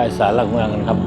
ว้ศาลหลักเมืองกันครับ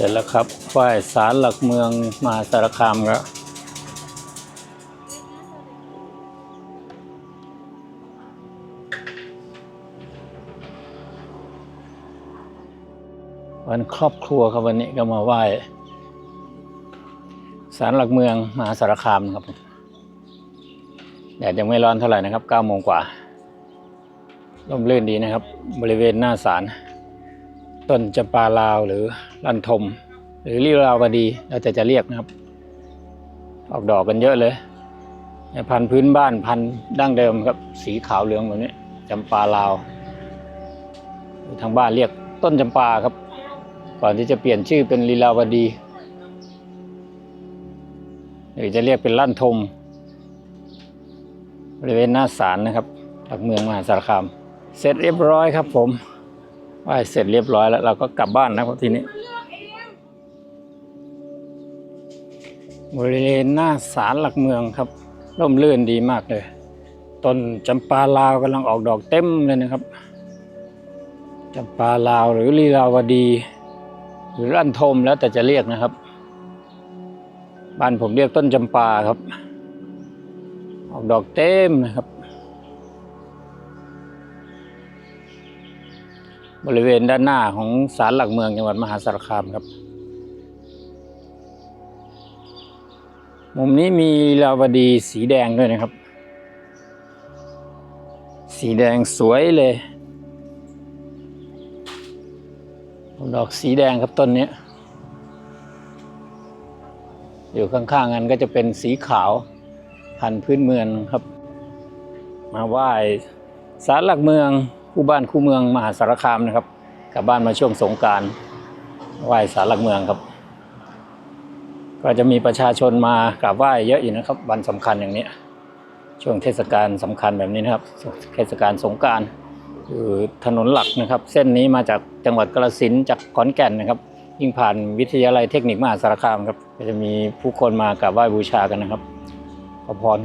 เสร็จแล้วครับไหว้ศาลหลักเมืองมหาสารคามครับวันครอบครัวครับวันนี้ก็มาไหว้ศาลหลักเมืองมหาสารคามนะครับแดดยังไม่ร้อนเท่าไหร่นะครับ9โมงกว่าร่มรื่นดีนะครับ บริเวณหน้าศาล ต้นจำปาลาวหรือลันทม หรือลิลาวดีเราจะจะเรียกนะครับ ออกดอกกันเยอะเลยพันธุ์พื้นบ้านพันธุ์ดั้งเดิมครับ สีขาวเหลืองแบบนี้จำปาลาวทางบ้านเรียกต้นจำปาครับ ก่อนที่จะเปลี่ยนชื่อเป็นลีลาวดี หรือจะเรียกเป็นลั่นทมบริเวณหน้าศาลนะครับหลักเมืองมหาสารคาม เสร็จเรียบร้อยครับผม ไหว้เสร็จเรียบร้อยแล้ว เราก็กลับบ้านนะครับทีนี้ บริเวณหน้าศาลหลักเมืองครับ ร่มรื่นดีมากเลย ต้นจำปาลาวกำลังออกดอกเต็มเลยนะครับจำปาลาวหรือลีลาวดี หรือรันทมแล้วแต่จะเรียกนะครับ บ้านผมเรียกต้นจำปาครับ ออกดอกเต็มนะครับ บริเวณด้านหน้าของศาลหลักเมืองจังหวัดมหาสารคามครับ มุมนี้มีลาวดีสีแดงด้วยนะครับ สีแดงสวยเลยดอกสีแดงครับต้นนี้ อยู่ข้างๆกันก็จะเป็นสีขาวพันธุ์พื้นเมืองครับ มาไหว้ศาลหลักเมือง คู่บ้านคู่เมืองมหาสารคามนะครับ กลับบ้านมาช่วงสงการไหว้ศาลหลักเมืองครับ ก็จะมีประชาชนมากราบไหว้เยอะอยู่นะครับ วันสำคัญอย่างนี้ ช่วงเทศกาลสำคัญแบบนี้นะครับ เทศกาลสงการคือถนนหลักนะครับ เส้นนี้มาจากจังหวัดกาฬสินธุ์จากขอนแก่นนะครับ ยิ่งผ่านวิทยาลัยเทคนิคมหาสารคามครับก็จะมีผู้คนมากราบไหว้บูชากันนะครับขอพร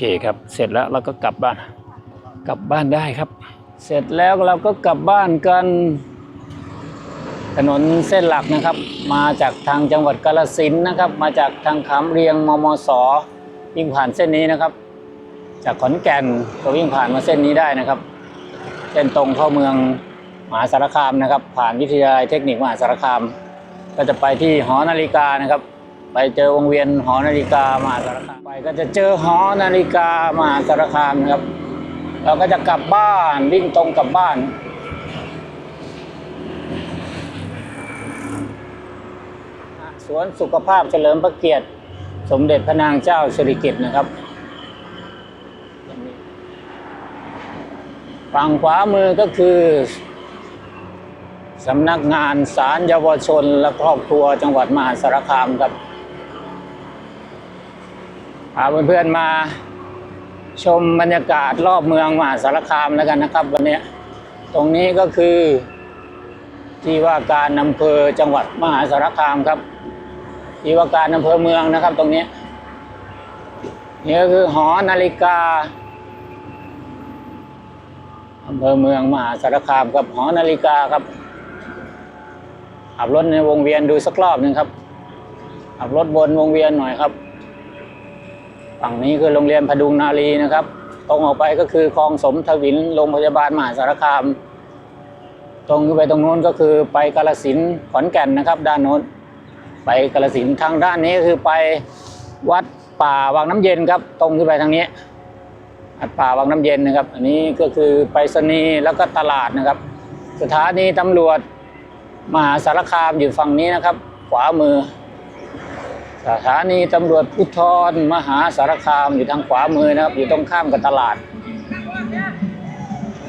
เคครับ เสร็จแล้วเราก็กลับบ้าน กลับบ้านได้ครับ เสร็จแล้วเราก็กลับบ้านกัน ถนนเส้นหลักนะครับ มาจากทางจังหวัดกาฬสินนะครับ มาจากทางขามเรียงมมสวิ่งผ่านเส้นนี้นะครับ จากขอนแก่นก็วิ่งผ่านมาเส้นนี้ได้นะครับ เส้นตรงเข้าเมืองมหาสารคามนะครับ ผ่านวิทยาลัยเทคนิคมหาสารคาม ก็จะไปที่หอนาฬิกานะครับ ไปเจอวงเวียนหอนาฬิกามหาสารคามไปก็จะเจอหอนาฬิกามหาสารคามนะครับ เราก็จะกลับบ้านวิ่งตรงกลับบ้านสวนสุขภาพเฉลิมพระเกียรติ สมเด็จพระนางเจ้าสิริกิติ์นะครับฝั่งขวามือก็คือสำนักงานศาลเยาวชนและครอบครัวจังหวัดมหาสารคามครับาเพื่อนๆมาชมบรรยากาศรอบเมืองมหาสารคามแล้วกันนะครับ วันนี้ตรงนี้ก็คือ ที่ว่าการอำเภอจังหวัดมหาสารคามครับ ที่ว่าการอำเภอเมืองนะครับ ตรงนี้นี่ก็คือหอนาฬิกาอำเภอเมืองมหาสารคามครับหอนาฬิกาครับขับรถในวงเวียนดูสักรอบหนึ่งครับขับรถบนวงเวียนหน่อยครับ ฝั่งนี้คือโรงเรียนพดุงนารีนะครับ ตรงออกไปก็คือคลองสมทวินโรงพยาบาลมหาสารคาม ตรงขึ้นไปตรงโน้นก็คือไปกาลสินขอนแก่นนะครับ ด้านโน้น ไปกาลสินทางด้านนี้ก็คือไปวัดป่าวังน้ำเย็นครับ ตรงขึ้นไปทางนี้วัดป่าวังน้ำเย็นนะครับ อันนี้ก็คือไปรษณีแล้วก็ตลาดนะครับ สถานีตำรวจมหาสารคามอยู่ฝั่งนี้นะครับ ขวามือ สถานีตำรวจภูธรมหาสารคามอยู่ทางขวามือนะครับ อยู่ตรงข้ามกับตลาด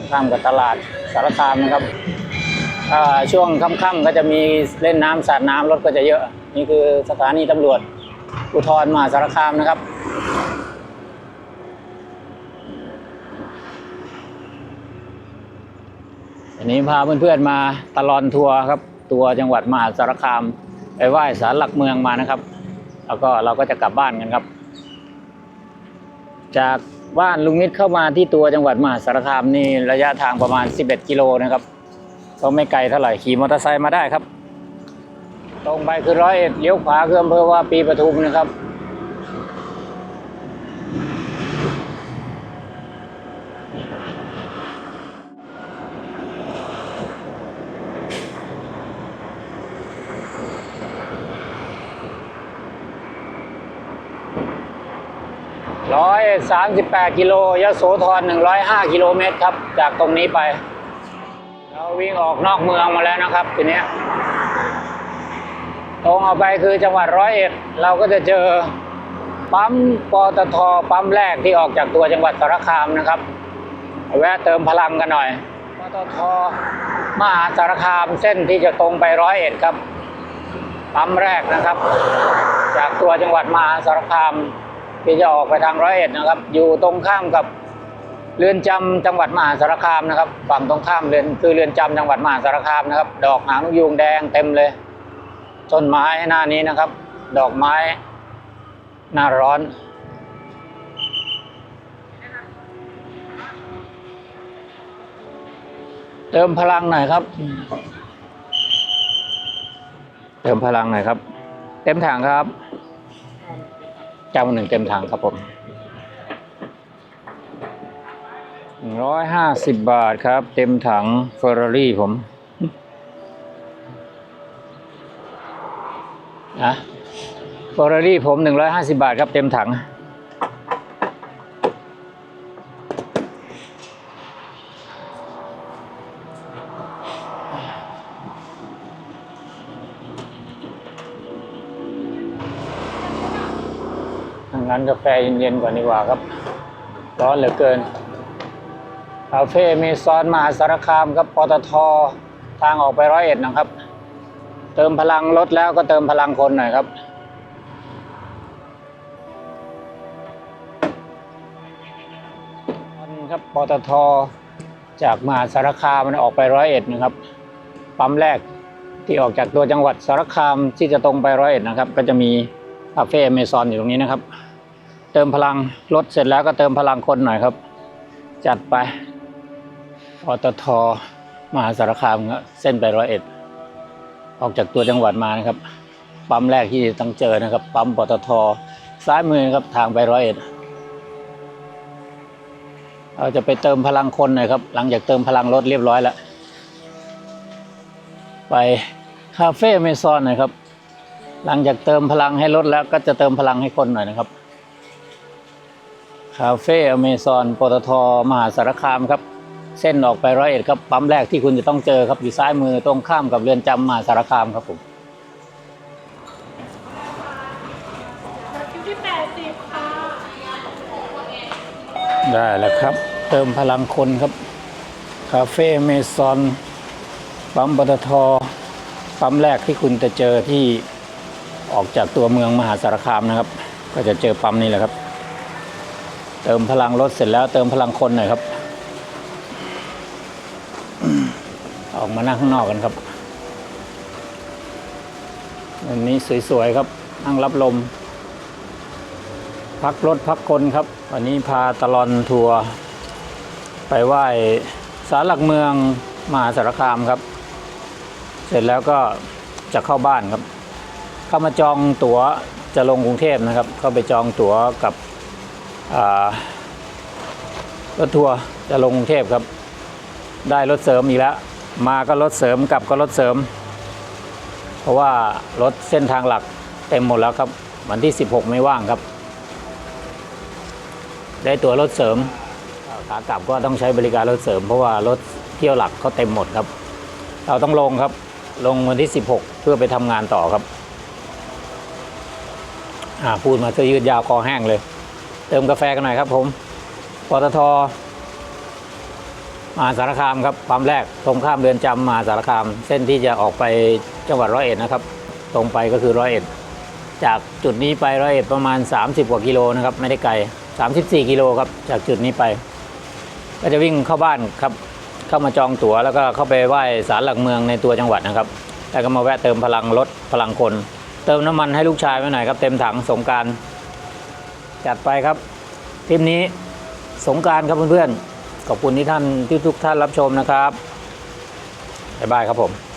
ข้ามกับตลาดสารคามนะครับช่วงค่ำๆก็จะมีเล่นน้ำสาดน้ำรถก็จะเยอะ นี่คือสถานีตำรวจภูธรมหาสารคามนะครับอันนี้พาเพื่อนๆมาตลอนทัวร์ครับ ตัวจังหวัดมหาสารคามไปไหว้ศาลหลักเมืองมานะครับ แล้วก็เราก็จะกลับบ้านกันครับ จากบ้านลุงนิดเข้ามาที่ตัวจังหวัดมหาสารคามนี่ระยะทางประมาณ 11 กิโลนะครับก็ไม่ไกลเท่าไหร่ขี่มอเตอร์ไซค์มาได้ครับ ตรงไปคือร้อยเอ็ดเลี้ยวขวาคืออำเภอว่าปีปทุมนะครับ ร้อยสามสิบแปดกิโลยะโสธรหนึ่งร้อยห้ากิโลเมตรครับ จากตรงนี้ไป เราวิ่งออกนอกเมืองมาแล้วนะครับทีนี้ตรงออกไปคือจังหวัดร้อยเอ็ดเราก็จะเจอปั๊มปตทปั๊มแรกที่ออกจากตัวจังหวัดสารคามนะครับ แวะเติมพลังกันหน่อยปตทมหาสารคามเส้นที่จะตรงไปร้อยเอ็ดครับปั๊มแรกนะครับ จากตัวจังหวัดมหาสารคาม ที่จะออกไปทางร้อยเอ็ดนะครับ อยู่ตรงข้ามกับเรือนจำจังหวัดมหาสารคามนะครับ ฝั่งตรงข้ามเรือนคือเรือนจำจังหวัดมหาสารคามนะครับ ดอกหางนกยูงแดงเต็มเลยต้นไม้หน้านี้นะครับ ดอกไม้หน้าร้อนเติมพลังหน่อยครับ เติมพลังหน่อยครับ เต็มถังครับ เจ้าหนึ่งเต็มถังครับผมร้อยห้าสิบบาทครับ เต็มถังเฟอร์รารี่ผมนะเฟอร์รารี่ผมหนึ่งร้อยห้าสิบาทครับ เต็มถังานกาแฟเย็นๆกว่านี้กว่าครับ ร้อนเหลือเกินคาเฟ่เมซอนมหาสารคามครับปตททางออกไปร้อยเอ็ดนะครับ เติมพลังรถแล้วก็เติมพลังคนหน่อยครับ ครับปตทจากมหาสารคามมันออกไปร้อยเอ็ดนะครับ ปั๊มแรกที่ออกจากตัวจังหวัดสารคามที่จะตรงไปร้อยเอ็ดนะครับ ก็จะมีคาเฟ่เมซอนอยู่ตรงนี้นะครับ เติมพลังรถเสร็จแล้วก็เติมพลังคนหน่อยครับ จัดไปปตทมหาสารคามเส้นไปร้อยเอ็ดออกจากตัวจังหวัดมานะครับ ปั๊มแรกที่ต้องเจอนะครับ ปั๊มปตทซ้ายมือครับทางไปร้อยเอ็ดเราจะไปเติมพลังคนหน่อยครับ หลังจากเติมพลังรถเรียบร้อยแล้ว ไปคาเฟ่เมซอนหน่อยครับ หลังจากเติมพลังให้รถแล้วก็จะเติมพลังให้คนหน่อยนะครับาเฟ่อเมซอนปตทมหาสารคามครับ เส้นออกไปร้อยเอ็ดครับปั๊มแรกที่คุณจะต้องเจอครับอยู่ซ้ายมือตรงข้ามกับเรือนจำมหาสารคามครับผมบัตรคิวที่แปดสิบค่ะได้แล้วครับ เติมพลังคนครับ คาเฟ่เมซอนปั๊มปตทปั๊มแรกที่คุณจะเจอที่ออกจากตัวเมืองมหาสารคามนะครับ ก็จะเจอปั๊มนี้แหละครับ เติมพลังรถเสร็จแล้วเติมพลังคนหน่อยครับ ออกมานั่งข้างนอกกันครับวันนี้สวยๆครับนั่งรับลม พักรถพักคนครับ วันนี้พาตลอนทัวร์ไปไหว้ศาลหลักเมืองมหาสารคามครับ เสร็จแล้วก็จะเข้าบ้านครับ เข้ามาจองตั๋วจะลงกรุงเทพนะครับ เข้าไปจองตั๋วกับ รถทัวร์จะลงกรุงเทพครับ ได้รถเสริมอีกแล้ว มาก็รถเสริมกลับก็รถเสริม เพราะว่ารถเส้นทางหลักเต็มหมดแล้วครับ วันที่ 16 ไม่ว่างครับ ได้ตัวรถเสริมขากลับก็ต้องใช้บริการรถเสริม เพราะว่ารถเที่ยวหลักเขาเต็มหมดครับ เราต้องลงครับลงวันที่ 16 เพื่อไปทำงานต่อครับพูดมาจะยืดยาวคอแห้งเลย เติมกาแฟกันหน่อยครับผมปตทมหาสารคามครับปั๊มแรกตรงข้ามเรือนจำมหาสารคาม เส้นที่จะออกไปจังหวัดร้อยเอ็ดนะครับ ตรงไปก็คือร้อยเอ็ดจากจุดนี้ไปร้อยเอ็ดประมาณ 30 กว่ากิโลนะครับ ไม่ได้ไกล 34 กิโลครับจากจุดนี้ไป ก็จะวิ่งเข้าบ้านครับเข้ามาจองตั๋วแล้วก็เข้าไปไหว้ศาลหลักเมืองในตัวจังหวัดนะครับแล้วก็มาแวะเติมพลังรถพลังคน เติมน้ำมันให้ลูกชายไว้หน่อยครับเต็มถังสงการ จัดไปครับทริปนี้สงการครับเพื่อนๆขอบคุณที่ท่านที่ทุกท่านรับชมนะครับบ๊ายบายครับผม